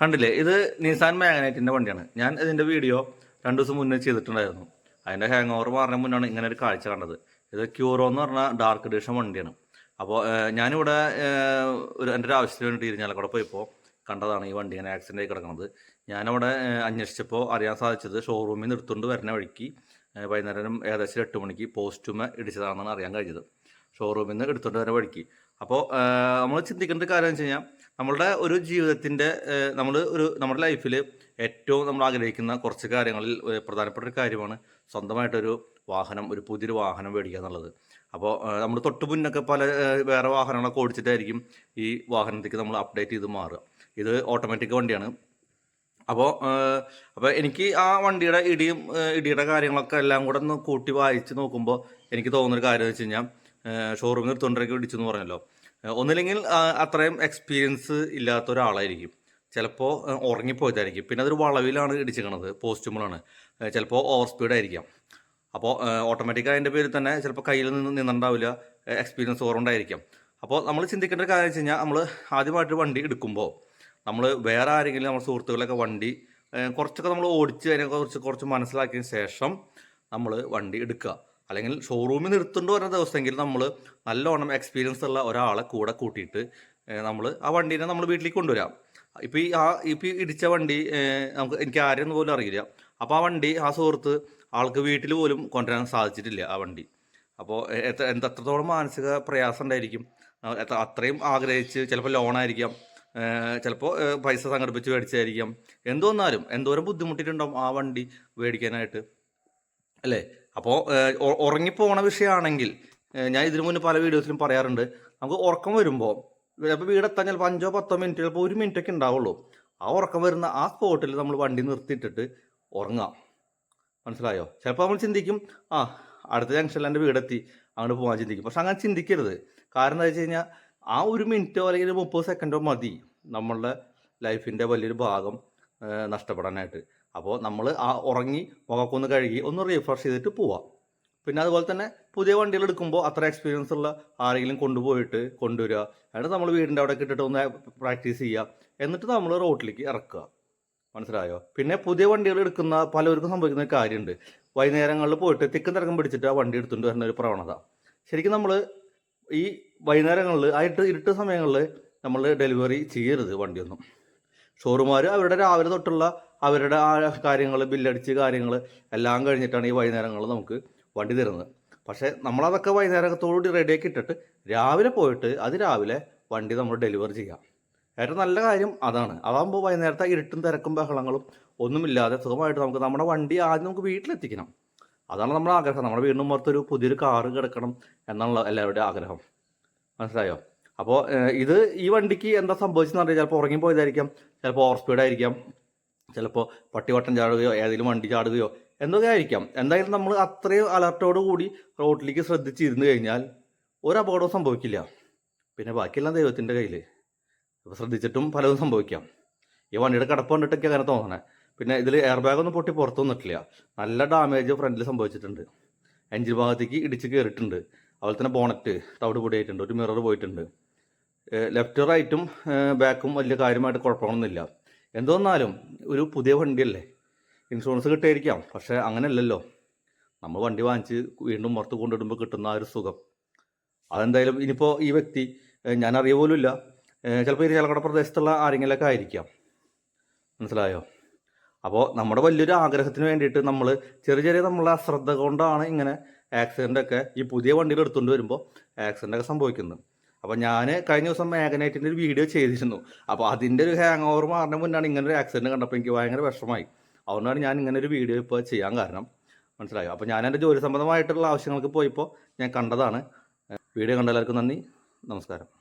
കണ്ടില്ലേ? ഇത് നിസാൻ മാഗ്നൈറ്റിന്റെ വണ്ടിയാണ്. ഞാൻ ഇതിന്റെ വീഡിയോ രണ്ടു ദിവസം മുന്നേ ചെയ്തിട്ടുണ്ടായിരുന്നു. അതിന്റെ ഹാങ് ഓവർ പറഞ്ഞ മുന്നാണ് ഇങ്ങനെ ഒരു കാഴ്ച കണ്ടത്. ഇത് ക്യൂറോ എന്ന് പറഞ്ഞ ഡാർക്ക് എഡിഷൻ വണ്ടിയാണ്. അപ്പോൾ ഞാനിവിടെ ഒരു എന്റെ ഒരു ആവശ്യത്തിന് വേണ്ടി ഇരിഞ്ഞാലക്കൂടെ പോയപ്പോൾ കണ്ടതാണ് ഈ വണ്ടി ഇങ്ങനെ ആക്സിഡന്റ് ആയി കിടക്കുന്നത് ഞാനവിടെ അന്വേഷിച്ചപ്പോൾ അറിയാൻ സാധിച്ചത് ഷോറൂമിൽ നിന്ന് എടുത്തുകൊണ്ട് വരുന്ന വഴിക്ക് വൈകുന്നേരം ഏകദേശം എട്ട് മണിക്ക് പോസ്റ്റുമ ഇടിച്ചതാണെന്നാണ് അറിയാൻ കഴിഞ്ഞത്. ഷോറൂമിൽ നിന്ന് എടുത്തുകൊണ്ട് വരാൻ വഴിക്ക്. അപ്പോൾ നമ്മൾ ചിന്തിക്കേണ്ട കാര്യം എന്ന് വെച്ച് നമ്മളുടെ ഒരു ജീവിതത്തിന്റെ നമ്മൾ ഒരു നമ്മുടെ ലൈഫിൽ ഏറ്റവും നമ്മൾ ആഗ്രഹിക്കുന്ന കുറച്ച് കാര്യങ്ങളിൽ പ്രധാനപ്പെട്ട ഒരു കാര്യമാണ് സ്വന്തമായിട്ടൊരു വാഹനം ഒരു പുതിയൊരു വാഹനം മേടിക്കുക എന്നുള്ളത്. അപ്പോൾ നമ്മൾ തൊട്ട് മുന്നൊക്കെ പല വേറെ വാഹനങ്ങളൊക്കെ ഓടിച്ചിട്ടായിരിക്കും ഈ വാഹനത്തേക്ക് നമ്മൾ അപ്ഡേറ്റ് ചെയ്ത് മാറുക. ഇത് ഓട്ടോമാറ്റിക് വണ്ടിയാണ്. അപ്പോൾ അപ്പോൾ എനിക്ക് ആ വണ്ടിയുടെ ഇടിയും ഇടിയുടെ കാര്യങ്ങളൊക്കെ എല്ലാം കൂടെ ഒന്ന് കൂട്ടി വായിച്ച് നോക്കുമ്പോൾ എനിക്ക് തോന്നുന്നൊരു കാര്യം എന്ന് വെച്ച് കഴിഞ്ഞാൽ ഷോറൂമിൽ തൊണ്ടരയ്ക്ക് പിടിച്ചു എന്ന് പറഞ്ഞല്ലോ ഒന്നില്ലെങ്കിൽ അത്രയും എക്സ്പീരിയൻസ് ഇല്ലാത്ത ഒരാളായിരിക്കും. ചിലപ്പോൾ ഉറങ്ങിപ്പോയതായിരിക്കും. പിന്നെ അതൊരു വളവിലാണ് ഇടിച്ചിരിക്കണത് പോസ്റ്റുമ്പളാണ് ചിലപ്പോൾ ഓവർ സ്പീഡായിരിക്കാം അപ്പോൾ ഓട്ടോമാറ്റിക് അതിന്റെ പേരിൽ തന്നെ ചിലപ്പോൾ കയ്യിൽ നിന്ന് നിന്നുണ്ടാവില്ല എക്സ്പീരിയൻസ് ഓറുണ്ടായിരിക്കാം അപ്പോൾ നമ്മൾ ചിന്തിക്കേണ്ട ഒരു കാര്യം വെച്ച് കഴിഞ്ഞാൽ നമ്മൾ ആദ്യമായിട്ട് വണ്ടി എടുക്കുമ്പോൾ നമ്മൾ വേറെ ആരെങ്കിലും നമ്മുടെ സുഹൃത്തുക്കളൊക്കെ വണ്ടി കുറച്ചൊക്കെ നമ്മൾ ഓടിച്ച് അതിനെ കുറച്ച് കുറച്ച് മനസ്സിലാക്കിയതിന് ശേഷം നമ്മൾ വണ്ടി എടുക്കുക. അല്ലെങ്കിൽ ഷോറൂമിൽ നിർത്തുന്നുണ്ട് പറഞ്ഞ ദിവസമെങ്കിൽ നമ്മൾ നല്ലോണം എക്സ്പീരിയൻസ് ഉള്ള ഒരാളെ കൂടെ കൂട്ടിയിട്ട് നമ്മൾ ആ വണ്ടീനെ നമ്മൾ വീട്ടിലേക്ക് കൊണ്ടുവരാം. ഇപ്പോൾ ഈ ആ ഇപ്പോൾ ഇടിച്ച വണ്ടി നമുക്ക് എനിക്ക് ആരെയൊന്നും പോലും അറിയില്ല. അപ്പോൾ ആ വണ്ടി ആ സുഹൃത്ത് ആൾക്ക് വീട്ടിൽ പോലും കൊണ്ടുവരാൻ സാധിച്ചിട്ടില്ല ആ വണ്ടി. അപ്പോൾ എന്തത്രത്തോളം മാനസിക പ്രയാസം ഉണ്ടായിരിക്കും. അത്രയും ആഗ്രഹിച്ച് ചിലപ്പോൾ ലോണായിരിക്കാം ചിലപ്പോൾ പൈസ സംഘടിപ്പിച്ച് മേടിച്ചായിരിക്കാം എന്തോന്നാലും എന്തോരം ബുദ്ധിമുട്ടിയിട്ടുണ്ടാവും ആ വണ്ടി മേടിക്കാനായിട്ട്. അല്ലേ? അപ്പോൾ ഉറങ്ങിപ്പോണ വിഷയമാണെങ്കിൽ ഞാൻ ഇതിനു മുന്നേ പല വീഡിയോസിലും പറയാറുണ്ട്. നമുക്ക് ഉറക്കം വരുമ്പോൾ ചിലപ്പോൾ വീടെത്താൻ ചിലപ്പോൾ അഞ്ചോ പത്തോ മിനിറ്റ് ചിലപ്പോൾ ഒരു മിനിറ്റ് ഒക്കെ ഉണ്ടാവുള്ളൂ. ആ ഉറക്കം വരുന്ന ആ സ്പോട്ടിൽ നമ്മൾ വണ്ടി നിർത്തിയിട്ടിട്ട് ഉറങ്ങാം. മനസ്സിലായോ? ചിലപ്പോൾ നമ്മൾ ചിന്തിക്കും ആ അടുത്ത ജംഗ്ഷനിൽ എന്റെ വീടെത്തി അങ്ങോട്ട് പോകാൻ ചിന്തിക്കും. പക്ഷെ അങ്ങനെ ചിന്തിക്കരുത്. കാരണം എന്താ വെച്ച് കഴിഞ്ഞാൽ ആ ഒരു മിനിറ്റോ അല്ലെങ്കിൽ മുപ്പത് സെക്കൻഡോ മതി നമ്മളുടെ ലൈഫിന്റെ വലിയൊരു ഭാഗം നഷ്ടപ്പെടാനായിട്ട്. അപ്പോൾ നമ്മൾ ആ ഉറങ്ങി മുഖക്കൊന്ന് കഴുകി ഒന്ന് റീഫ്രഷ് ചെയ്തിട്ട് പോവാം. പിന്നെ അതുപോലെ തന്നെ പുതിയ വണ്ടികൾ എടുക്കുമ്പോൾ അത്ര എക്സ്പീരിയൻസ് ഉള്ള ആരെങ്കിലും കൊണ്ടുപോയിട്ട് കൊണ്ടുവരിക എന്നിട്ട് നമ്മൾ വീടിന്റെ അവിടെ ഇട്ടിട്ട് ഒന്ന് പ്രാക്ടീസ് ചെയ്യുക എന്നിട്ട് നമ്മൾ റോട്ടിലേക്ക് ഇറക്കുക. മനസ്സിലായോ? പിന്നെ പുതിയ വണ്ടികൾ എടുക്കുന്ന പലവർക്കും സംഭവിക്കുന്ന ഒരു കാര്യമുണ്ട് വൈകുന്നേരങ്ങളിൽ പോയിട്ട് തിക്കും തിരക്കും പിടിച്ചിട്ട് ആ വണ്ടി എടുത്തുകൊണ്ട് വരുന്ന ഒരു പ്രവണത. ശരിക്കും നമ്മൾ ഈ വൈകുന്നേരങ്ങളിൽ ആ ഇട്ട് ഇരുട്ട് സമയങ്ങളിൽ നമ്മൾ ഡെലിവറി ചെയ്യരുത് വണ്ടിയൊന്നും. ഷോറൂമുകാർ അവരുടെ രാവിലെ തൊട്ടുള്ള അവരുടെ ആ കാര്യങ്ങൾ ബില്ലടിച്ച് കാര്യങ്ങൾ എല്ലാം കഴിഞ്ഞിട്ടാണ് ഈ വൈകുന്നേരങ്ങൾ നമുക്ക് വണ്ടി തരുന്നത്. പക്ഷേ നമ്മളതൊക്കെ വൈകുന്നേരത്തോടുകൂടി റെഡിയാക്കി ഇട്ടിട്ട് രാവിലെ പോയിട്ട് അത് രാവിലെ വണ്ടി നമ്മൾ ഡെലിവർ ചെയ്യാം. ഏറ്റവും നല്ല കാര്യം അതാണ്. അതാകുമ്പോൾ വൈകുന്നേരത്തെ ഇരുട്ടും തിരക്കും ബഹളങ്ങളും ഒന്നുമില്ലാതെ സുഖമായിട്ട് നമുക്ക് നമ്മുടെ വണ്ടി ആദ്യം നമുക്ക് വീട്ടിലെത്തിക്കണം. അതാണ് നമ്മുടെ ആഗ്രഹം. നമ്മുടെ വീടിനും പുറത്തൊരു പുതിയൊരു കാറ് കിടക്കണം എന്നുള്ള എല്ലാവരുടെയും ആഗ്രഹം. മനസ്സിലായോ? അപ്പോൾ ഇത് ഈ വണ്ടിക്ക് എന്താ സംഭവിച്ചെന്ന് പറഞ്ഞാൽ ചിലപ്പോൾ ഉറങ്ങിപ്പോയതായിരിക്കാം ചിലപ്പോൾ ഓവർ സ്പീഡായിരിക്കാം ചിലപ്പോൾ പട്ടിവട്ടം ചാടുകയോ ഏതെങ്കിലും വണ്ടി ചാടുകയോ എന്തൊക്കെ ആയിരിക്കാം. എന്തായാലും നമ്മൾ അത്രയും അലർട്ടോട് കൂടി റോഡിലേക്ക് ശ്രദ്ധിച്ചിരുന്നു കഴിഞ്ഞാൽ ഒരു അപകടവും സംഭവിക്കില്ല. പിന്നെ ബാക്കിയെല്ലാം ദൈവത്തിന്റെ കയ്യിൽ അപ്പോൾ ശ്രദ്ധിച്ചിട്ടും പലതും സംഭവിക്കാം. ഈ വണ്ടിയുടെ കിടപ്പ് കണ്ടിട്ടൊക്കെ അങ്ങനെ തോന്നണേ. പിന്നെ ഇതിൽ എയർ ബാഗ് ഒന്നും പൊട്ടി പുറത്തു വന്നിട്ടില്ല. നല്ല ഡാമേജ് ഫ്രണ്ടിൽ സംഭവിച്ചിട്ടുണ്ട്. എഞ്ചിൻ ഭാഗത്തേക്ക് ഇടിച്ച് കയറിയിട്ടുണ്ട് അതുപോലെ തന്നെ ബോണറ്റ് തവിട് പൊടിയായിട്ടുണ്ട്. ഒരു മിറർ പോയിട്ടുണ്ട്. ലെഫ്റ്റ് റൈറ്റും ബാക്കും വലിയ കാര്യമായിട്ട് കുഴപ്പമൊന്നുമില്ല എന്തോന്നാലും ഒരു പുതിയ വണ്ടിയല്ലേ? ഇൻഷുറൻസ് കിട്ടിയിരിക്കാം. പക്ഷേ അങ്ങനെയല്ലല്ലോ. നമ്മൾ വണ്ടി വാങ്ങിച്ച് വീണ്ടും പുറത്ത് കൊണ്ടിടുമ്പോൾ കിട്ടുന്ന ആ ഒരു സുഖം. അതെന്തായാലും ഇനിയിപ്പോൾ ഈ വ്യക്തി ഞാൻ അറിയ പോലുമില്ല. ചിലപ്പോൾ ഈ ചലക്കട പ്രദേശത്തുള്ള ആരെങ്കിലൊക്കെ ആയിരിക്കാം. മനസ്സിലായോ? അപ്പോൾ നമ്മുടെ വലിയൊരു ആഗ്രഹത്തിന് വേണ്ടിയിട്ട് നമ്മൾ ചെറിയ ചെറിയ നമ്മളെ അശ്രദ്ധ കൊണ്ടാണ് ഇങ്ങനെ ആക്സിഡന്റ് ഒക്കെ ഈ പുതിയ വണ്ടിയിൽ എടുത്തുകൊണ്ട് വരുമ്പോൾ ആക്സിഡന്റ് ഒക്കെ സംഭവിക്കുന്നത്. അപ്പോൾ ഞാൻ കഴിഞ്ഞ ദിവസം മാഗ്നൈറ്റിന്റെ ഒരു വീഡിയോ ചെയ്തിരുന്നു. അപ്പോൾ അതിന്റെ ഒരു ഹാങ് ഓവർ മാറിന് മുന്നാണ് ഇങ്ങനെ ഒരു ആക്സിഡന്റ് കണ്ടപ്പോൾ എനിക്ക് ഭയങ്കര വിഷമമായി. അതുകൊണ്ടാണ് ഞാൻ ഇങ്ങനെ ഒരു വീഡിയോ ഇപ്പോൾ ചെയ്യാൻ കാരണം. മനസ്സിലായോ? അപ്പോൾ ഞാൻ എന്റെ ജോലി സംബന്ധമായിട്ടുള്ള ആവശ്യങ്ങൾക്ക് പോയപ്പോൾ ഞാൻ കണ്ടതാണ്. വീഡിയോ കണ്ട എല്ലാവർക്കും നന്ദി. നമസ്കാരം.